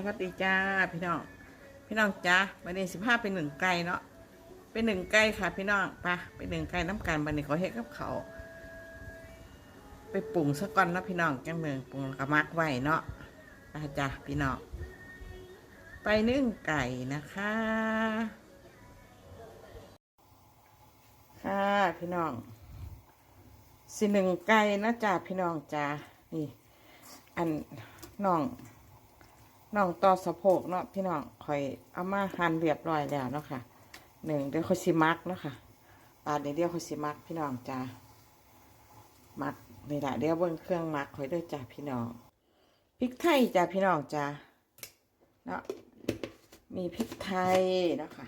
สวัสดีจ้าพี่น้อง พี่น้องจ้าวันนี้สิบห้าเป็นหนึ่งไก่เนาะ เป็นหนึ่งไก่ค่ะ พี่น้องไปะเป็นหนึ่งไก่น้ำกันวันนี้เขาเฮ็ดกับเขา ไปปรุงซะก่อนเนาะพี่น้องจังเมืองปรุงกับมักไว้เนาะไปจ้าพี่น้อง ไปนึ่งไก่นะคะ ค่ะพี่น้องสิหนึ่งไก่นะจ้าพี่น้องจ้านี่ อันน้อง น้องต่อสะโพกเนาะพี่น้องคอยเอามาหั่นเรียบร้อยแล้วเนาะค่ะหนึ่งเดี๋ยวคอยสิมักเนาะค่ะปาดเดี๋ยวเดียวคอยสิมักพี่น้องจ้ามักนี่แหละเดี๋ยวเบิ้งเครื่องมักคอยด้วยจ้าพี่น้องพริกไทยจ้าพี่น้องจ้าเนาะมีพริกไทยเนาะค่ะ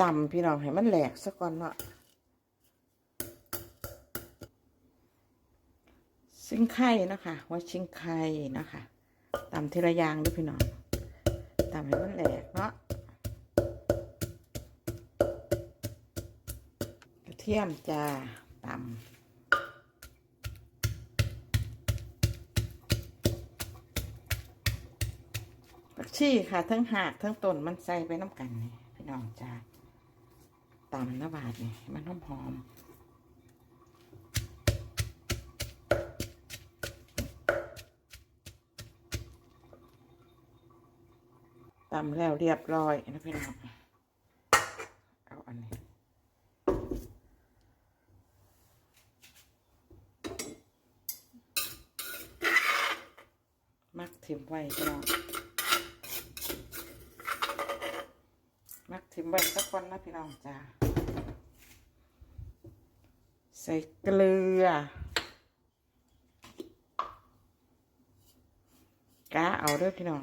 ตำพี่น้องให้มันแหลกซะก่อนเนาะ ชิงไข่นะคะว่าชิงไข่นะคะตำทีละอย่างด้วยพี่น้องตำให้มันแหลกเนาะกระเทียมจ้าตำผักชีค่ะ ทั้งหากทั้งต้นมันใส่ไปน้ำกันนี่พี่น้องจ้าตำนะบาทนี่มันหอมหอม ตำแล้วเรียบร้อยนะพี่น้องเอาอันนี้มักถิ่มไว้พี่น้องมักถิ่มไว้สักวันนะพี่น้องจ้าใส่เกลือกาเอาด้วยพี่น้อง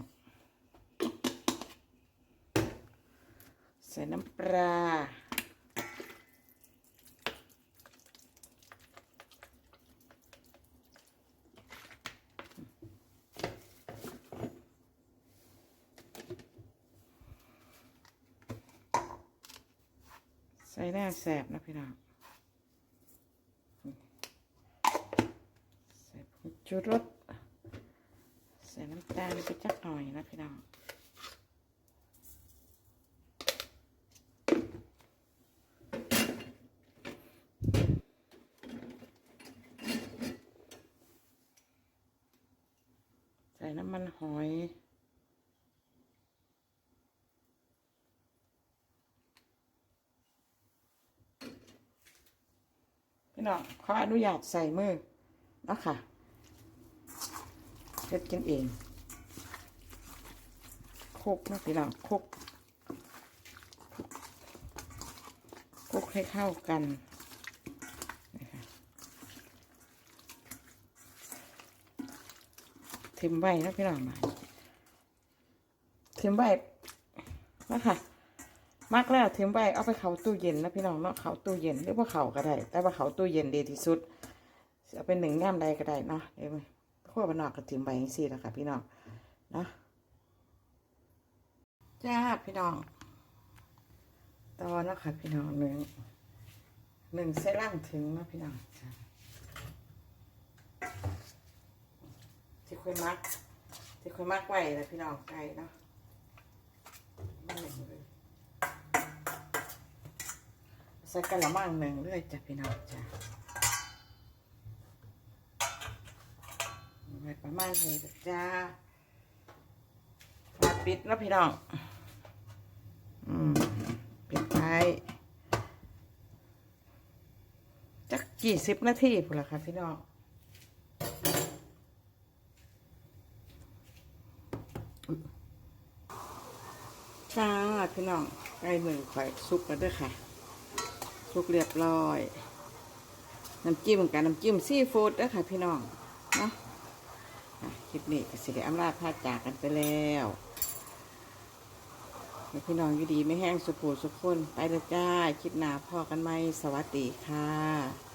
ส่น้ำปลาใส่หน้าแสบนะพี่น้องใส่ผงชูรสใส่น้ำตาลไปจักหน่อยนะพี่น้อง น้ำมันหอย พี่น้องขออนุญาตใส่มือนะค่ะเฮ็ดกินเองคุกนะพี่น้องคุกคุกให้เข้ากันนะคะ ทิมใบนะพี่น้องมาทิมใบนะคะมักแล้วทิมใบเอาไปเขาตู้เย็นนะพี่น้องเนาะเขาตู้เย็นหรือว่าเขาก็ได้ แต่ว่าเขาตู้เย็นดีที่สุดเอาเป็นหนึ่งย่ามใดก็ได้เนาะเดี๋ยวขั้วบานอกกับทิมใบยังสี่แล้วค่ะพี่น้องเนาะจ้าพี่น้องตอนแล้วค่ะพี่น้องหนึ่งหนึ่งเส้นล่างถึงนะพี่น้องจ้า ที่คุยมักที่คุยมักไว้แล้วพี่น้องไก่เนาะใส่กระมังหนึ่งเลยจ้ะพี่น้องจ้าไว้ประมาณนี้จ้ะจ้าฝาปิดแล้วพี่น้อง อืมปิดท้ายจักกี่สิบนาทีพุ่นละค่ะพี่น้อง จ้าพี่น้องใกล้มือข่อยซุปแล้วด้วยค่ะ ซุปเรียบร้อย น้ำจิ้มกับน้ำจิ้มซีฟู้ดด้วยค่ะ พี่น้องเนาะคลิปนี้ก็สิได้อำลาพาจากกันไปแล้วพี่น้องอยู่ดีไม่แห้งสุขูสุขคนไปเลยจ้า คลิปหนาพ่อกันไหมสวัสดีค่ะ